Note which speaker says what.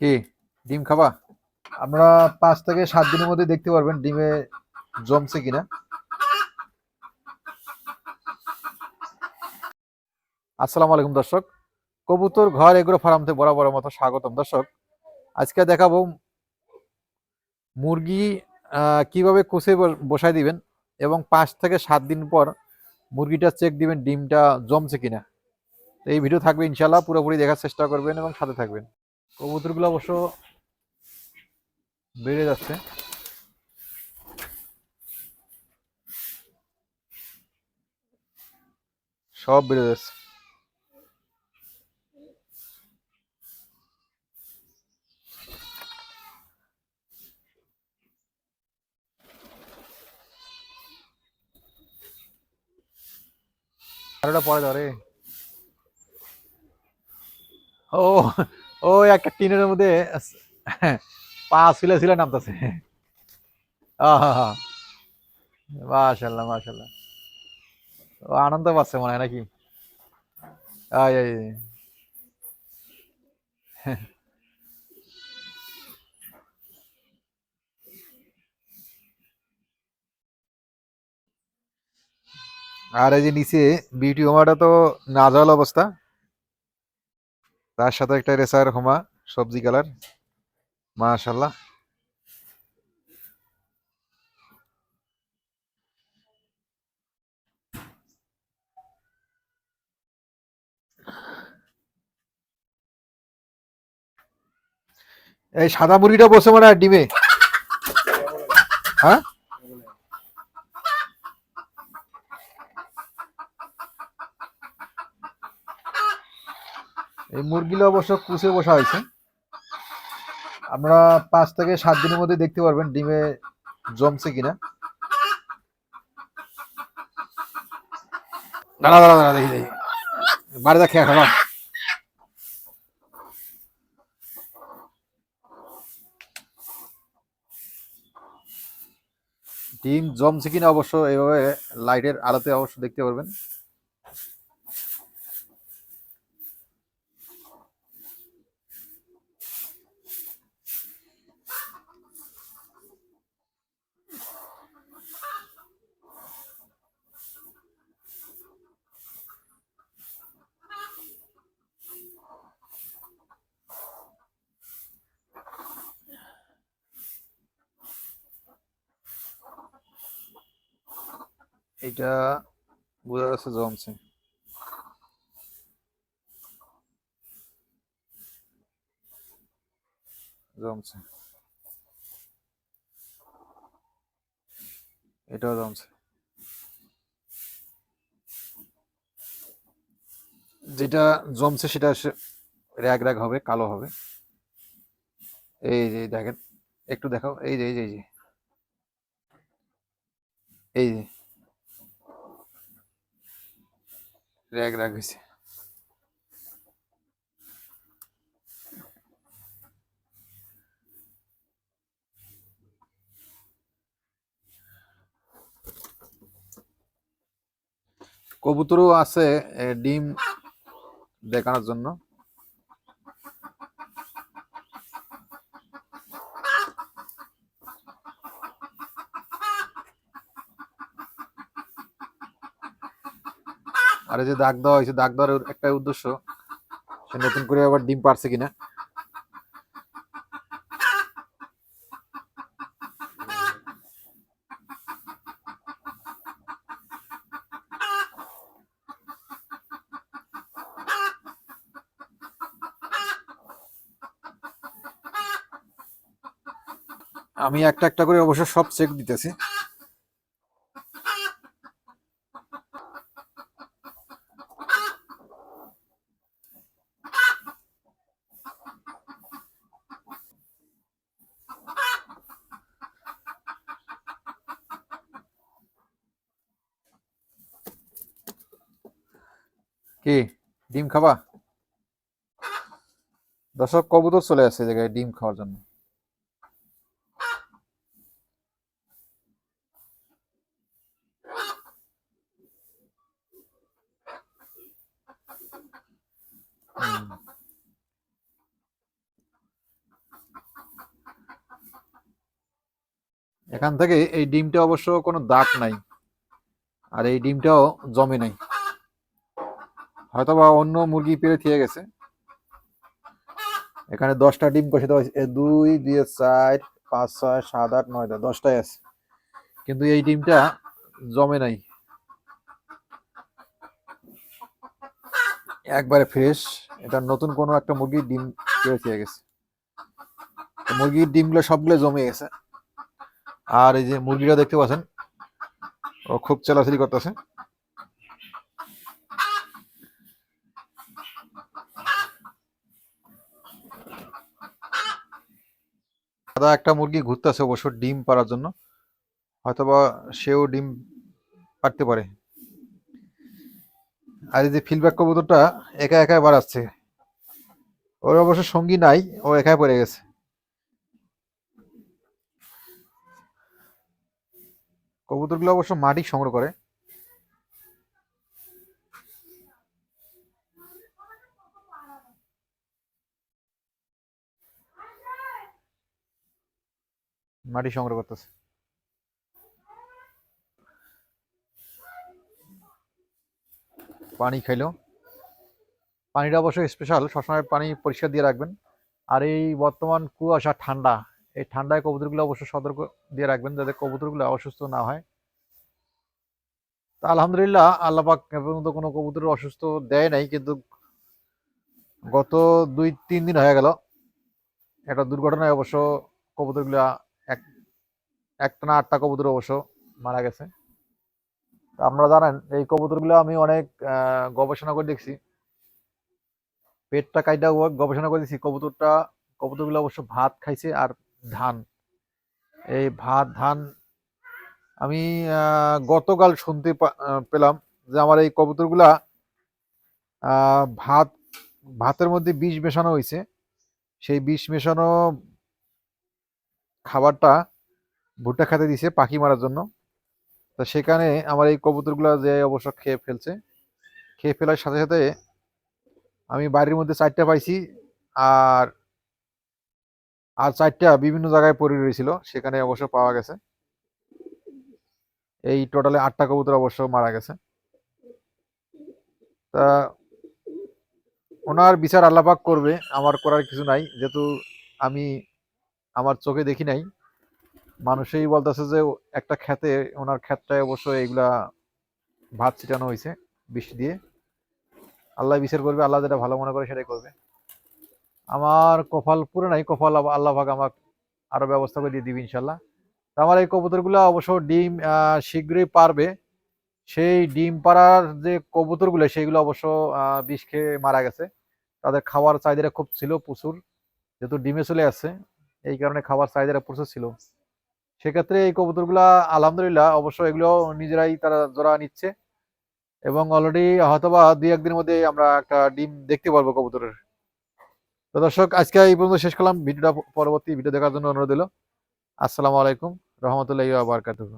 Speaker 1: কি? ডিম খাবা? আমরা পাঁচ থেকে সাত দিনের মধ্যে দেখতে পারবেন ডিমে জমছে কিনা। আসসালামু আলাইকুম দর্শক। কবুতর ঘর এগুলো ফার্ম থেকে বরাবরের মতো স্বাগতম দর্শক। আজকে দেখাবো মুরগি আহ, কীভাবে কুচে বসাই দিবেন এবং পাঁচ থেকে সাত দিন পর মুরগিটা চেক দিবেন ডিমটা জমছে কিনা। তো এই ভিডিও থাকবে ইনশাল্লাহ পুরোপুরি দেখার চেষ্টা করবেন এবং সাথে থাকবেন। কবুতরগুলো অবশ্য বেড়ে যাচ্ছে। সব বেড়ে যাচ্ছে। আর ওটা পরে ধরে ও ও একটা টিনের মধ্যে পা ছিলে ছিলে নামতেছে। মাশাল্লাহ মাশাল্লাহ। ও, আনন্দ পাচ্ছে মনে হয় নাকি? আয় আয়। আর এই যে নিচে বিউটি হোমাটা তো নাজল অবস্থা। তার সাথে একটা রেসার হোমা, সবজি কালার। মাশাল্লাহ এই সাদা মুরগিটা বসে মানে ডিমে। হ্যাঁ? এই মুরগিগুলো অবশ্য কুচে বসা হয়েছে। আমরা পাঁচ থেকে সাত দিনের মধ্যে দেখতে পারবেন ডিমে জমছে কিনা। দাঁড়া দাঁড়া দাঁড়া দেখি দেখি। বাড়িতে খেয়ে খাবা ডিম জমছে কিনা অবশ্য এইভাবে লাইটের আলোতে অবশ্য দেখতে পারবেন। এটা বোঝা যাচ্ছে জমছে। জমছে। এটাও জমছে। যেটা জমছে সেটা র্যাগ র্যাগ হবে, কালো হবে। এই যে দেখেন, একটু দেখাও। এই যে এই যে এই যে। এই যে। র্যাগ হয়েছে কবুতরও আছে ডিম দেখানোর জন্য। আর এই যে দাগ দেওয়া হয়েছে, দাগ দেওয়ার একটা উদ্দেশ্য, সে নতুন করে আবার ডিম পারছে কিনা? আমি একটা একটা করে অবশ্য সব চেক দিতেছি। কি, ডিম খাবা? দর্শক, কবুতর চলে আসছে জায়গায় ডিম খাওয়ার জন্য। এখান থেকে এই ডিমটা অবশ্য কোনো দাগ নাই, আর এই ডিমটাও জমে নাই। হয়তোবা অন্য মুরগি পেরে থেকে গেছে। এখানে দশটা ডিম কষে দেওয়া হয়েছে দুই দিয়ে চার, পাঁচ, ছয়, সাত, আট নয়টা দশটাই আছে। কিন্তু এই ডিমটা জমে নাই। একবারে ফ্রেশ। এটা নতুন কোনো একটা মুরগির ডিম পেরে থেকে গেছে। মুরগির ডিমগুলো সবগুলো জমে গেছে। আর এই যে মুরগিটা দেখতে পাচ্ছেন, ও খুব চেলাচেলি করতেছে। সাদা একটা মুরগি ঘুরতেছে অবশ্য ডিম পাড়ার জন্য। হয়তোবা সেও ডিম পারতে পারে। আর এই যে ফিল্ডব্যাক কবুতরটা একা একাই বাড়াচ্ছে ওর অবশ্য সঙ্গী নাই, ও একাই পড়ে গেছে। কবুতরগুলো অবশ্য মাটি সংগ্রহ করে। মাটি সংগ্রহ করতেছে। পানি খাইলো। পানিটা অবশ্যই স্পেশাল সবসময় পানি পরিষ্কার দিয়ে রাখবেন। আর এই বর্তমান কুয়াশা, ঠান্ডা, এই ঠান্ডায় কবুতরগুলো অবশ্যই সতর্ক দিয়ে রাখবেন যাতে কবুতরগুলো অসুস্থ না হয়। তা আলহামদুলিল্লাহ আল্লাপাক পর্যন্ত কোনো কবুতর অসুস্থ দেয় নাই, কিন্তু গত দুই তিন দিন হয়ে গেল। একটা দুর্ঘটনায় অবশ্য কবুতরগুলা এক একটা না আটটা কবুতর অবশ্য মারা গেছে। আপনারা জানেন, এই কবুতরগুলো আমি অনেক গবেষণা করে দেখছি। পেটটা কাইটা গবেষণা করে দেখছি, কবুতরটা, কবুতরগুলো অবশ্য ভাত খাইছে আর ধান। এই ভাত, ধান আমি গতকাল শুনতে পেলাম যে আমার এই কবুতরগুলা ভাত, ভাতের মধ্যে বিষ মেশানো হয়েছে সেই বিষ মেশানো খাবারটা ভুট্টা খেতে দিছে পাখি মারার জন্য। তো সেখানে আমার এই কবুতরগুলো যে অবশ্য খেয়ে ফেলছে, খেয়ে ফেলার সাথে সাথে আমি বাড়ির মধ্যে চারটা পাইছি আর আর চারটা বিভিন্ন জায়গায় পড়ে রয়েছিল, সেখানে অবশ্য পাওয়া গেছে। এই টোটালে আটটা কবুতর অবশ্য মারা গেছে। তা ওনার বিচার আল্লাপাক করবে, আমার করার কিছু নাই, যেহেতু আমি আমার চোখে দেখি নাই। মানুষই বলতেছে যে একটা খেতে, ওনার ক্ষেতটায় অবশ্য এইগুলা ভাত ছিটানো হয়েছে বৃষ্টি দিয়ে। আল্লাহ বিচার করবে, আল্লাহ যেটা ভালো মনে করে সেটাই করবে। আমার কপাল পুরো নাই, কপাল আল্লাহ ভাগ আমার আরও ব্যবস্থা করে দিয়ে দিবি ইনশাল্লাহ তা আমার এই কবুতরগুলো অবশ্য ডিম শীঘ্রই পারবে। সেই ডিম পাড়ার যে কবুতরগুলো, সেইগুলো অবশ্য বিষ খেয়ে মারা গেছে। তাদের খাওয়ার চাহিদাটা খুব ছিল প্রচুর। যেহেতু ডিমে চলে আসছে, এই কারণে খাবার চাহিদাটা প্রচুর ছিল। সেক্ষেত্রে এই কবুতরগুলা আলহামদুলিল্লাহ অবশ্য এগুলো নিজেরাই তারা জোড়া নিচ্ছে। এবং অলরেডি হয়তোবা দুই একদিনের মধ্যে আমরা একটা ডিম দেখতে পারব কবুতরের। তো দর্শক, আজকে এই পর্যন্ত শেষ করলাম। ভিডিওটা পরবর্তী ভিডিও দেখার জন্য অনুরোধ দিল আসসালামু আলাইকুম রহমতুল্লাহ বারকাতুহ।